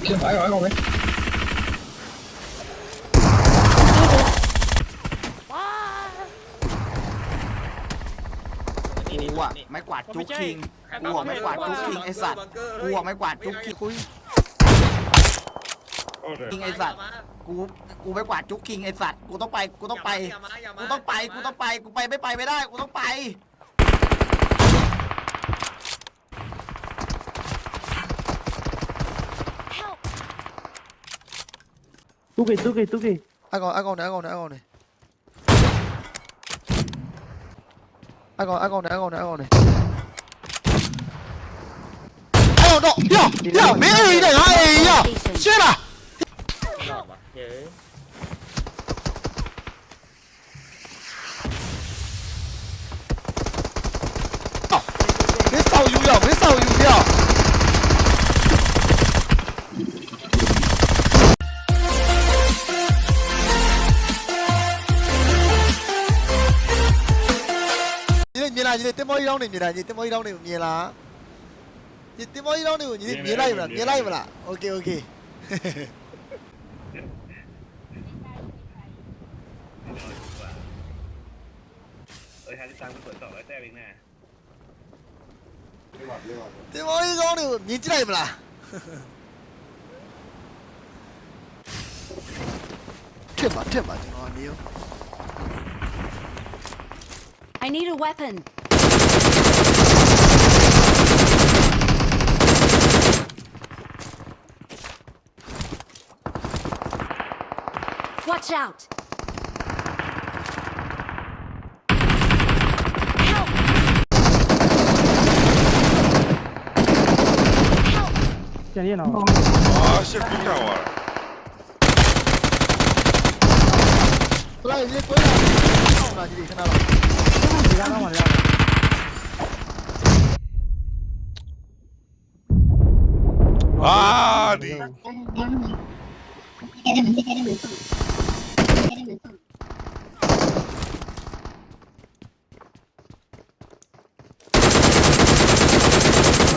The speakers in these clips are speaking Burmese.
อกขึ้นไปก่อนก่อนไปไม่กวาดจุกคิงกูอะไม่กวาดจุกคิงไอสัตว์กูอะไม่กวาดจุกคิงคุยคิงไอสัตว์กูกูไม่กวาดจุกคิงไอสัตว์กูต้องไปกูต้องไปกูต้องไปกูต้องไปกูไปไม่ไปไม่ได้กูต้องไป 2K 2K 2K အကောင်အကောင်နဲ့အကောင်နဲ့အကောင်နဲ့အကောင်အကောင်နဲ့အကောင်နဲ့အကောင်နဲ့အော်တော့ပြောပြောမင်းအေးနဲ့ငါအေးရရှင်းလားဟုတ်ပါကဲ ညီလေးမြင်လားညီလေးတင်မောကြီးတောင်းနေမြင်လားညီတင်မောကြီးတောင်းနေကိုမြင်လားညီတင်မောကြီးတောင်းနေကိုညီလေးမြင်လိုက်မလားမြင်လိုက်မလားโอเคโอเค เออฮาริซังมันเปิดสองร้อยแต้มเองนะ တင်မောကြီးကောင်းတွေကိုမြင်ကြည့်လိုက်မလားထစ်ပါထစ်ပါကျွန်တော်နေရော I need a weapon. Watch out! Help! Help! चलिए ना Ah, shit, puta hora. Traz ele, põe lá. Não, na direita, na lá. गिराना मजा Ah, die.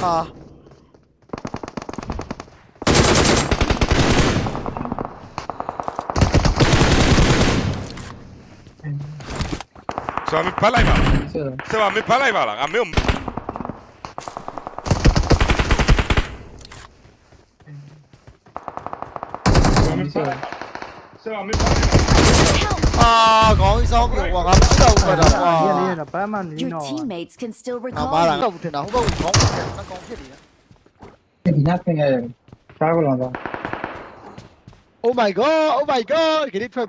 Ah. Se va mi palla e va. Se va mi palla e va, a me un... Your teammates can still recover. Oh my god, oh my god, get it from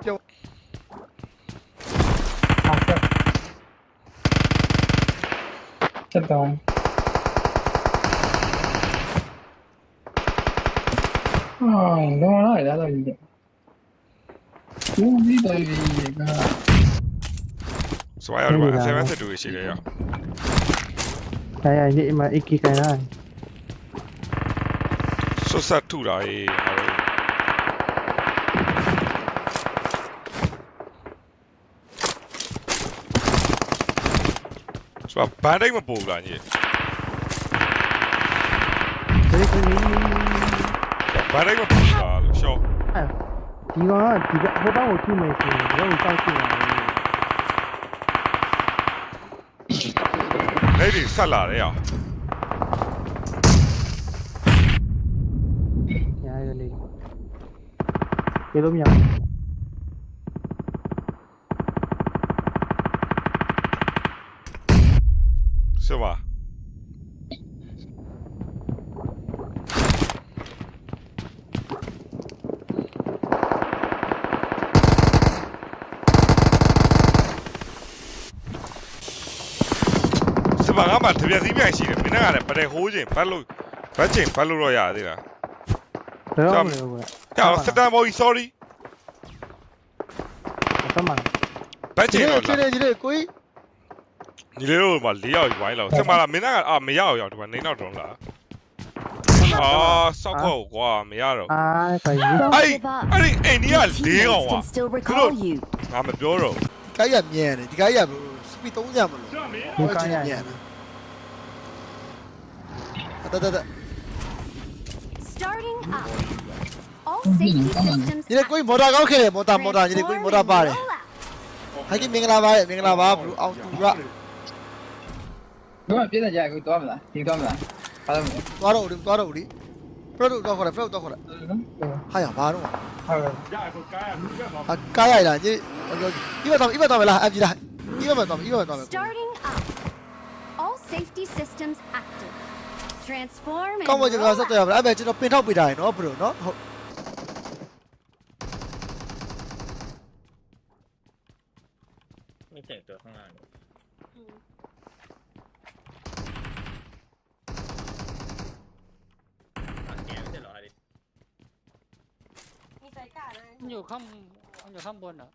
Oh, no, no, no, no, no, no, no, no, no, ကဆိုရတော့ဆရာမဆက်တူရှိတယ်ရောဒါရရေးမှာ AK ခိုင်လာဆွတ်ဆက်ထူတာရေးငါတို့ဆိုတော့ဘန်ဒိတ်မပို့ဘူးလားညီဒီကနေ့ဘန်ဒိတ်မပို့ဘူးလားလို့ရှော့ဒီကောင်ကဒီကဟိုဘက်ကိုကြည့်မယ်ဆိုရင်ဒီကောင်ကိုတောက်ကြည့်ရအောင် လက်တွေဆက်လာတယ်ရောညာရနေပြေလို့မရဆိုပါစပါ ငါမှတပြက်စီးပြန်ရှိတယ်မင်းကလည်းပရဲဟိုးခြင်းဘတ်လို့ဘတ်ခြင်းဘတ်လို့တော့ရသေးလားဘယ်တော့မလဲကွာ။ကြောက်စတန်ဘော်ကြီး sorry ဆက်မှာဘတ်ဒီခြင်းနေ့တော့ဒီနေ့ဒီနေ့ကိုကြီးညီလေးတို့မှာ၄ယောက်ဝိုင်းလောက်ဆက်မလားမင်းကအာမရအောင်ရောက်ဒီမှာနေတော့တော့လားအာစောက်ခေါ့ကွာမရတော့အာခိုင် Don't အဲ့ give up. အဲ့ဒီအိန္ဒိယ Your ၄ကောင် teammates ကွာ can still recall you. ငါမပြောတော့ကိုင်းရမြဲ တယ်ဒီကိုင်းရစပီ30မလို့ဒီကရမြဲတယ်တတတ Starting up. safety come on. systems ညီလေးကိုမော်တာကောက်ခဲ့တယ်မော်တာမော်တာညီလေးကိုမော်တာပါတယ် Roll out. ဟိုင်ကမင်္ဂလာပါမင်္ဂလာပါဘလူးအောင်သူရတော့ပြည့်တဲ့ကြာကိုတော့မလားဒီတော့မလားအားလုံးသွားတော့ဦးသွားတော့ဦးဒီဖရက်တော့တော့ခေါ်တယ်ဖရက်တော့ခေါ်တယ်နော်ဟာရဘာတော့ဟုတ်ကဲ့ရကိုကားဘူးကပါဟာကားရိုက်လာညီဒီဘက်တော့ဒီဘက်တော့မလားအပြေးလားဒီဘက်တော့ဒီဘက်တော့ Starting up. All safety systems active. Transform and ကောင်းမကျွန် roll တော်ဆက်သွယ်ရပါလားအဲ့မဲ့ကျွန်တော်ပင်ထောက်ပေးတာရယ်နော်ဘလို့နော်ဟုတ် มีเสียงตัวข้างล่างแกไม่ใช่เหรอดิ มันอยู่ข้างมันอยู่ข้างบนเหรอ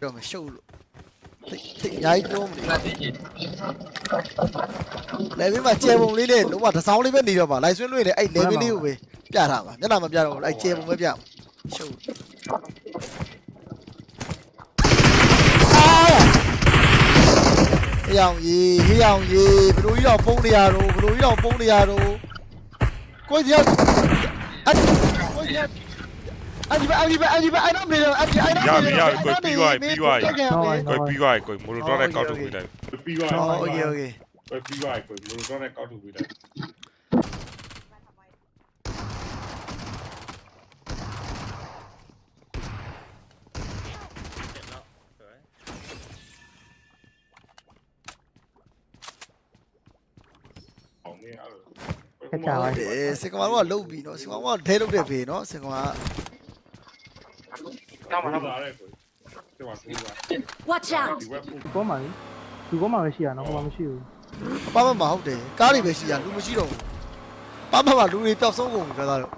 တော့မရှုပ်လို့ တိတ်တိတ်အများကြီးပြောမနေ လာတိကြီး လေဘင်းမှာကျဲပုံလေးနဲ့လုံးဝတစ်စောင်းလေးပဲနေတော့ပါလိုက်ဆွင်းလွှင့်လေအဲ့လေဘင်းလေးကိုပဲပြထားပါမျက်နှာမပြတော့ဘူးအဲ့ကျဲပုံပဲပြရှုပ်ဟေးအောင်ကြီးဟေးအောင်ကြီးဘလို့ကြီးတော့ပုံးနေရတော့ဘလို့ကြီးတော့ပုံးနေရတော့ကိုကြီးအဲ့ကိုကြီးအဒီဘအဒီဘအဒီဘအဲ့တော့နေတော့အဒီအဲ့တော့ ရပြီရပြီကို anh đi về anh đi về anh đi về anh không đi được anh đi anh không đi được. Anh không đi được PY PY coi PY coi một lúc đó này cao thủ bị đấy PY ok ok. coi PY coi một lúc đó này cao thủ bị đấy Chào anh. Để xin các bạn vào lâu bị nó, xin các bạn vào thế lúc để về nó, xin các bạn. နော်စင်ကောင်ကဒဲလှုပ်တဲ့ဖေနော်စင်ကောင်ကတော့မှာတော့ရဲကိုဒီမှာကူပါ Watch out. ဒီဝက်ဖူဒီကောမှာလေဒီကောမှာပဲရှိရနော်ဟိုမှာမရှိဘူးပါမမဟုတ်တယ်ကားတွေပဲရှိရလူမရှိတော့ဘူးပါမမလူတွေပျောက်ဆုံးကုန်ပြီပြောသားတော့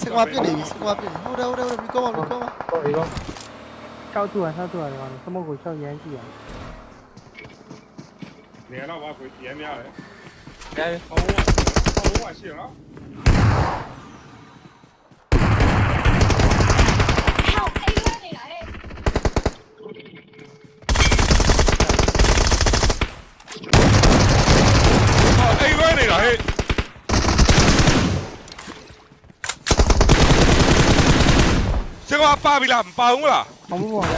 စင်ကောင်ကပြစ်နေပြီစင်ကောင်ကပြစ်နေဟုတ်တယ်ဟုတ်တယ်ဟုတ်တယ်ဒီကောမှာဒီကောမှာဟုတ်ပြီကော6တူ6တူရတယ်ကောင်စမုတ်ကို6ရမ်းကြည့်ရနေတော့ဘာကိုကျဲများလဲရဲဟောဟောရှိရနော် ပါပြီလားမပါဘူးလား အောင်မပေါ်ရ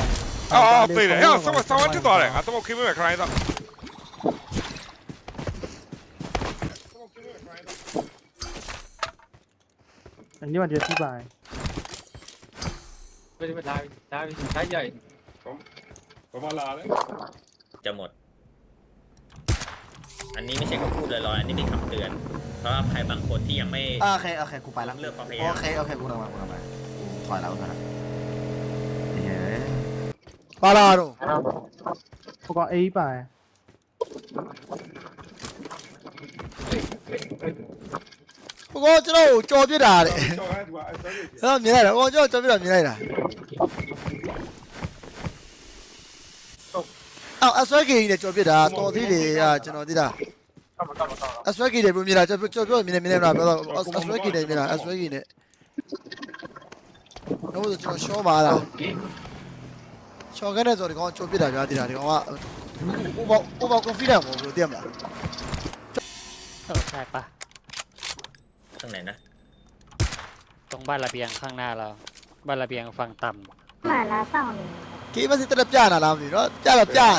အော်အော်ပေးတယ်ဟဲ့ဆောင်းဆောင်းတက်သွားတယ်ငါတော့ခင်းမဲခရိုင်းတော့ ဒီမှာတည်းစီးပါတယ် ဘယ်မှာလာလာပြီဆိုင်ရိုက် ဘာမှလာလဲ จะหมด อันนี้ไม่ใช่เขาพูดลอยๆอันนี้เป็นคำเตือนสำหรับใครบางคนที่ยังไม่ โอเคโอเคกูไปแล้ว เลือกความพยายาม โอเคโอเคกูทำมากูทำมาปล่อยแล้วกูทำมาเฮ้ย ပါလာတော့ဟိုကောင်အေးပါတယ်ဟိုကောကျွန်တော်ကိုကြော်ပြစ်တာတဲ့ကျော်ရဲသူကအဲ့ဒါကြီးအဲ့တော့မြင်လိုက်တာဟိုကျွန်တော်ကြော်ပြစ်တာမြင်လိုက်တာအော်အဆွဲကေကြီးနဲ့ကြော်ပြစ်တာတော်သေးတယ်အာကျွန်တော်သိတာကမကမကမအဆွဲကေတယ်ဘယ်မြင်လားကြော်ကြော်ပြောမြင်နေမြင်နေလားပြောတော့အဆွဲကေတယ်မြင်လားအဆွဲကေနဲ့တော့ကျွန်တော်ရှော့ပါလား ရှော့ကနေဆိုဒီကောင်ကြော်ပြစ်တာကြာသေးတာဒီကောင်က over over confident ပေါ့ဘယ်လိုသိရမလား เออใช่ปะ ข้างไหนนะ ตรงบ้านระเบียงข้างหน้าเรา บ้านระเบียงฝั่งต่ำ ကေးမစစ်တက်ပြနာလားမသိဘူးเนาะပြတော့ပြတယ်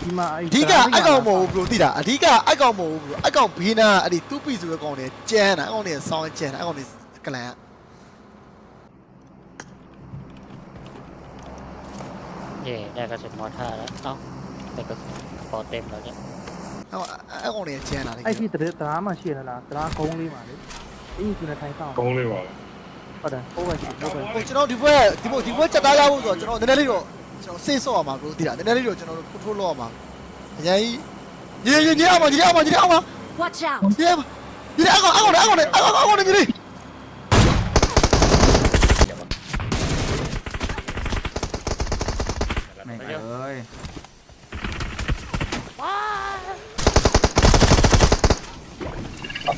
ဒီမှာ အဓိကအကောင်မဟုတ်ဘူးဘယ်လိုသိတာအဓိကအကောင်မဟုတ်ဘူးအကောင်ဘေးနာအဲ့ဒီတူပီဆိုတဲ့ကောင်တွေကျန်းတာအကောင်တွေဆောင်းကျန်းတာအကောင်တွေကလန် เย่ได้กระสุนมอร์ท่าร์แล้วเอ้าแต่กระสุนพอเต็มแล้วเนี่ย အကောင်အကောင်တွေကျန်းတာလေ အဲ့ဒီတည်းတရားမှရှိရလားတရားကုန်းလေးမှာလေအင်းကျနေထိုင်ဆောင် ကုန်းလေးပါ ဟုတ်တယ်ဟိုဘက်ရှိဟိုဘက် ဟိုကျွန်တော်ဒီဘက်ဒီဘက်ဒီဘက်ချက်သားရဖို့ဆိုတော့ကျွန်တော်နည်းနည်းလေးတော့ကျွန်တော်စိတ်ဆော့ရမှာဘယ်လိုသိတာနည်းနည်းလေးတော့ကျွန်တော်တို့ control လုပ်ရမှာအရင်ကြီးညီညီညီအောင်မညီအောင်မညီအောင်မ Watch out. ညီအောင်ညီအကောင်အကောင်အကောင်အကောင်အကောင်ညီ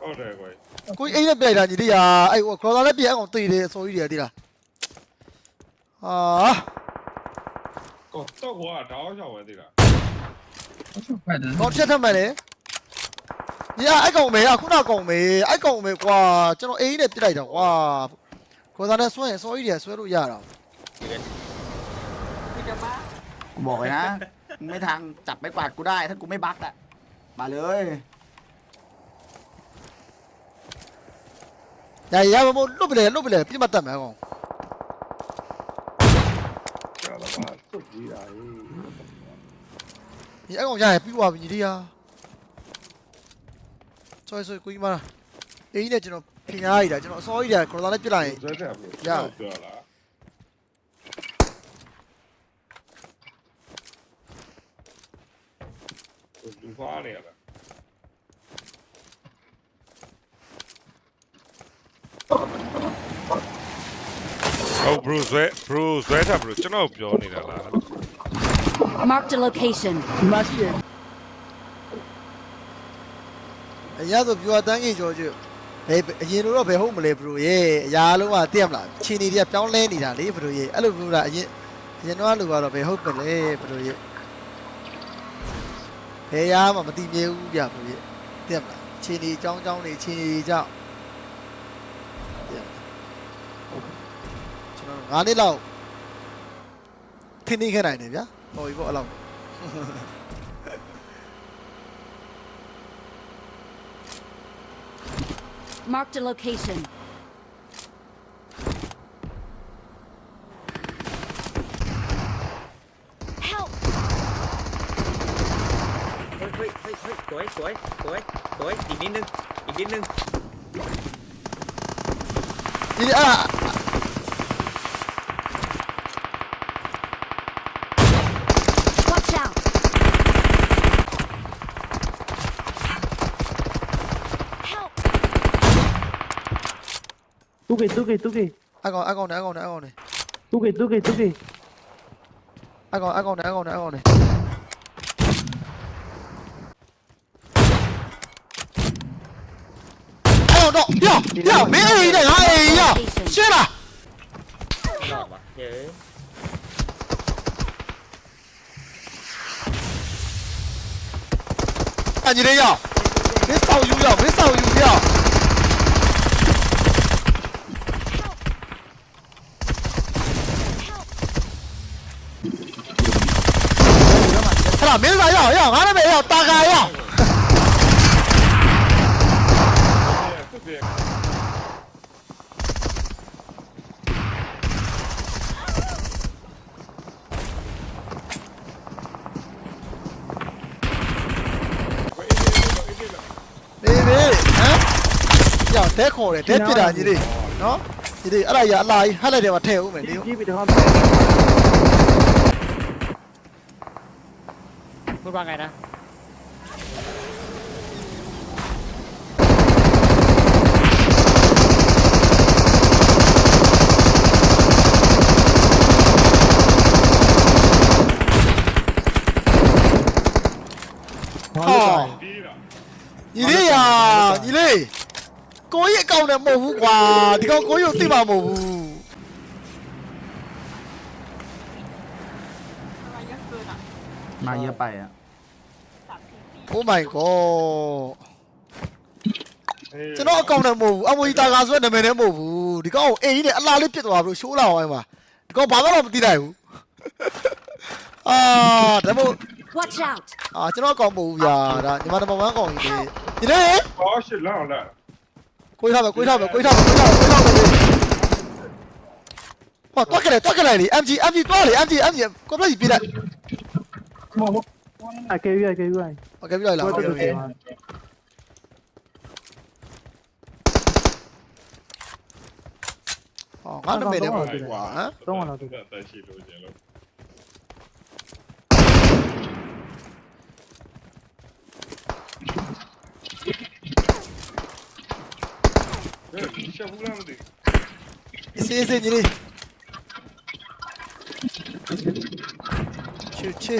ဟုတ်တယ်ကွယ် ကိုကြီးအေးနဲ့ပြလိုက်တာညီလေးရအဲ့ဟိုခရော်လာနဲ့ပြန်အောင်တည်တယ်အစိုးကြီးတယ်တိလားဟာ ကောတော့ကွာတောင်းချောင်းပဲသိလား ဟုတ်ဖတ်တယ် တော့ချက်ထမှန်တယ်ညီအအဲ့ကောင်မေအခုနကောင်မေအဲ့ကောင်မေကွာကျွန်တော်အေးနဲ့ပြလိုက်တာကွာခရော်လာနဲ့ဆွဲရင်အစိုးကြီးတယ်ဆွဲလို့ရတာ กูบอกเลยนะมึงไม่ทางจับไม่กวาดกูได้ ถ้ากูไม่บักอะมาเลย ရရမမို့လွတ်ပလေလွတ်ပလေပြတ်မတတ်မယ်ကောင်ကျော်တော့စွတ်ကြီးတာလေဒီအကောင်ရရပြီးသွားပြီညီလေးရဆွဲဆွဲကိုကြီးမလားအေးနဲ့ကျွန်တော်ဖင်အားရည်တာကျွန်တော်အစောကြီးတယ်ခရော်လာနဲ့ပြလိုက်ရင်ဇက်တက်ဘူးရပြောလားလူဖားနေရလား ဟုတ် bro ဇွဲ bro ဇွဲတာ bro ကျွန်တော်ပြောနေတာလား Marked a location. ဒီမှာရှိတယ်အရာဆိုပြောတန်းကြီးကြော်ကျွဘယ်အရင်လိုတော့ဘယ်ဟုတ်မလဲဘရိုရေအရာလုံးကတည့်မလားခြေနေတွေကပြောင်းလဲနေတာလေဘရိုရေအဲ့လိုပြောတာအရင်အရင်တော့လူကတော့ဘယ်ဟုတ်မလဲဘရိုရေဘယ်ရမှမတိမြဲဘူးဗျဘရိုရေတည့်မလားခြေနေအကြောင်းအကြောင်းနေခြေနေကြောင့် ကျွန်တော်9နှစ်လောက်ထင်းနေခဲ့နိုင်တယ်ဗျာဟောပြီပေါ့အဲ့လောက် Marked a location. Help! เฮ้ยเฮ้ยเฮ้ยเฮ้ยสวยสวยสวยสวยอีกนิดนึงอีกนิดนึง ဒီအဲ့ဒါ Tuki, Tuki, Tuki. ai còn, ai còn này, ai còn này, ai còn này. Tuki, Tuki, Tuki. ai còn, ai còn này, ai còn này, ai còn này. Anh còn đó, yo, yo, mấy cái gì này, ai yo, chết à? Anh gì đấy yo? Phía sao dùng yo, phía sao dùng yo. ရမင်းစာရရငါနာမည်ရတာကာရနေနေဟမ်ကြောက်တဲခေါ်တယ်တဲပြစ်တာကြီးလေးနော်ဒီလေးအဲ့ဒါကြီးအလားကြီးဟက်လိုက်တယ်မှာထည့်ဦးမယ်လေး Give it to him. คุณว่าไงนะ二零啊，二零，嗰一嚿就冇啩？點解嗰樣啲話冇？มาเยอะไปอ่ะ Oh my god ကျွန်တော်အကောင့်နဲ့မဟုတ်ဘူးအမွေတာကာဆိုတဲ့နာမည်နဲ့မဟုတ်ဘူးဒီကောင်ကိုအိမ်ကြီးနဲ့အလားလေးပြစ်သွားပြီးရှိုးလာအောင်ပါဒီကောင်ဘာမှတော့မသိနိုင်ဘူးအာဒါမို့ Watch out! အာကျွန်တော်အကောင့်မဟုတ်ဘူးဗျာဒါညီမနံပါတ်1ကောင်ကြီးလေဒီလေဟောရှစ်လောက်လာကိုထားမယ်ကိုထားမယ်ကိုထားမယ်ကိုထားမယ်ကိုထားမယ်ဟောတွက်ကြလေတွက်ကြလေလေ MG MG တွက်လေ MG MG ကိုပြည့်ပြလိုက်မဟု I carry I carry I. โอเคပြီးတော့လာဟုတ်တယ် ဟောငါနာမည်နဲ့မဟုတ်ဘူးကွာဟမ် Don't want to do that. တက်ရှိလို့ရှင်လို့ဟဲ့ရှေ့ဘူးလားမသိအစီအစဉ်ကြီးလေးချူချူ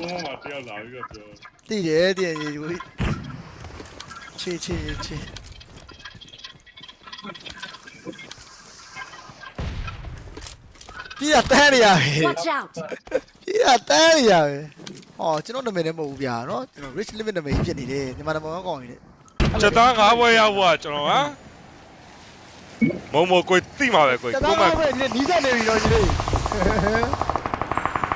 ဘူးဘာတော့မှတရားလာပြီးတော့ပြောတည်တယ်တည်တယ်ယူချစ်ချစ်ချစ်ပြရတန်းရရပဲ Watch out! ပြရတန်းရရပဲဟောကျွန်တော်နာမည်လည်းမဟုတ်ဘူးဗျာနော်ကျွန်တော် rich limit နာမည်ကြီးဖြစ်နေတယ်မြန်မာနိုင်ငံမှာကောင်းနေတယ်ချက်သားငါးဘွဲရောက်ဖို့ကကျွန်တော်ဟာမုံမကိုတိမှာပဲကိုကျကိုတော့မပဲဒီနီးစက်နေပြီတော့ညီလေး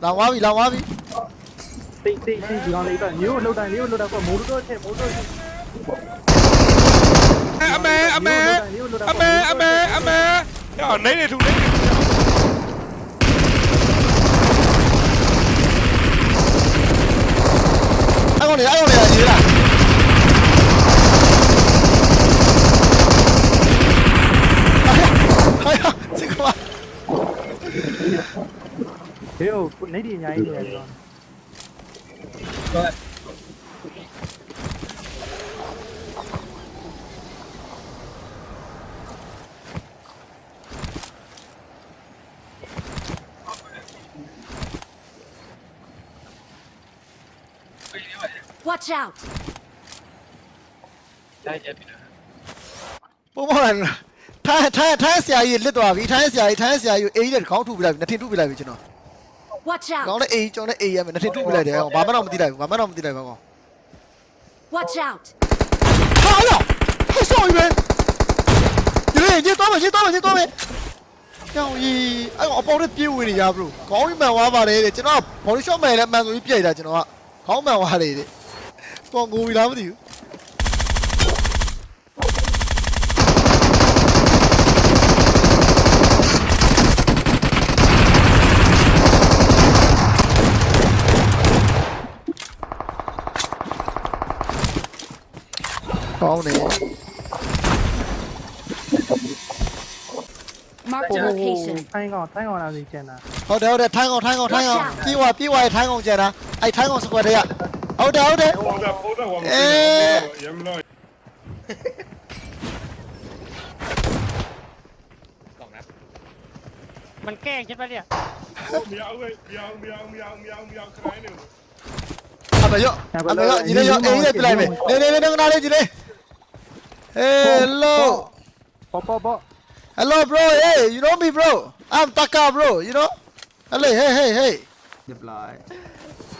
Đau quá bị đau quá bị. Tị tị tị chỉ còn đấy cả nhíu lâu đài nhíu lâu đài còn mũ nữa thêm mũ nữa. Ame ame ame ame ame. Nhỏ nấy này thùng đấy. Anh con này anh con này gì là? ဟေးဟိုနေဒီအများကြီးနေတယ်ဒီကောင် ๆ Watch out! ပုံမှန်ထိုင်းထိုင်းထိုင်းဆရာကြီးလစ်သွားပြီထိုင်းဆရာကြီးထိုင်းဆရာကြီးအေးတဲ့ခေါင်းထုပြလိုက်ပြီနှစ်ထင်ထုပြလိုက်ပြီကျွန်တော် Watch ကော out! င်းတဲ့အေးကျွန်တော်လည်းအေးရမယ်နှစ်ထင်ထုပြလိုက်တယ်ဘာမှတော့မသိလိုက်ဘူးဘာမှတော့မသိလိုက်ပါကော Watch out! ဟာရဟဲ့ဆော်ရီပဲရေရေတော့မယ်ရေတော့မယ်ရေတော့မယ်ကျောင်းကြီးအဲ့ကောင်အပေါ်နဲ့ပြေးဝင်နေရဘလို့ခေါင်းကြီးမှန်သွားပါလေတဲ့ကျွန်တော်က body shot မှန်လည်းမှန်ဆိုပြီးပြိုက်တာကျွန်တော်ကခေါင်းမှန်သွားလေတဲ့တော့ငိုပြီလားမသိဘူး ကောင်းတယ် Mark ဟို the ဟို location. ထိုင်းကောင်ထိုင်းကောင်လာစီချင်တာ ဟုတ်တယ်ဟုတ်တယ်ထိုင်းကောင်ထိုင်းကောင်ထိုင်းကောင်ပြေးသွားပြေးသွားထိုင်းကောင်ကျန်တာအဲ့ထိုင်းကောင်စကွက်တွေကဟုတ်တယ်ဟုတ်တယ် ပေါ်တာပေါ်တာဝမ်းမရမလို့ กล่องนับ มันแกล้งใช่ปะเนี่ย မြောက်ပဲမြောက်မြောက်မြောက်မြောက်မြောက်ခိုင်းနေ အမေရောအမေရောညီလေးရောအေးလေးပြလိုက်မယ်နေနေနေငနာလေးညီလေး Hey, hello. Bo, bo, bo. Hello, bro. Hey, you know me, bro. I'm Taka, bro. You know? Hello, hey, hey, hey. Deploy.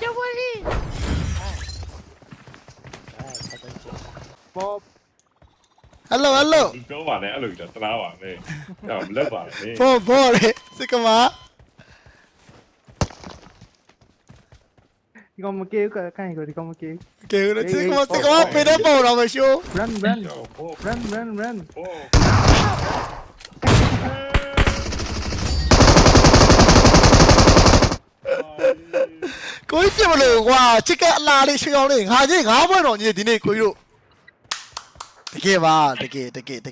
Don't worry. Bob. Hello, hello. Chỗ bạn này lượt cho tao à? bạn này. Làm lớp bạn này. Bo, bo đấy. Xin cảm ơn. Con mà kêu cái này rồi thì con mà kêu. Kêu nó sẽ không sẽ không HP double đâu mà siêu. Run run. Run run run. Cuối chứ mà lửa quá, chứ cái là đi siêu này, hai chứ ngáo với nó như thế này cuối độ. Thế kia mà, thế kia, thế kia, thế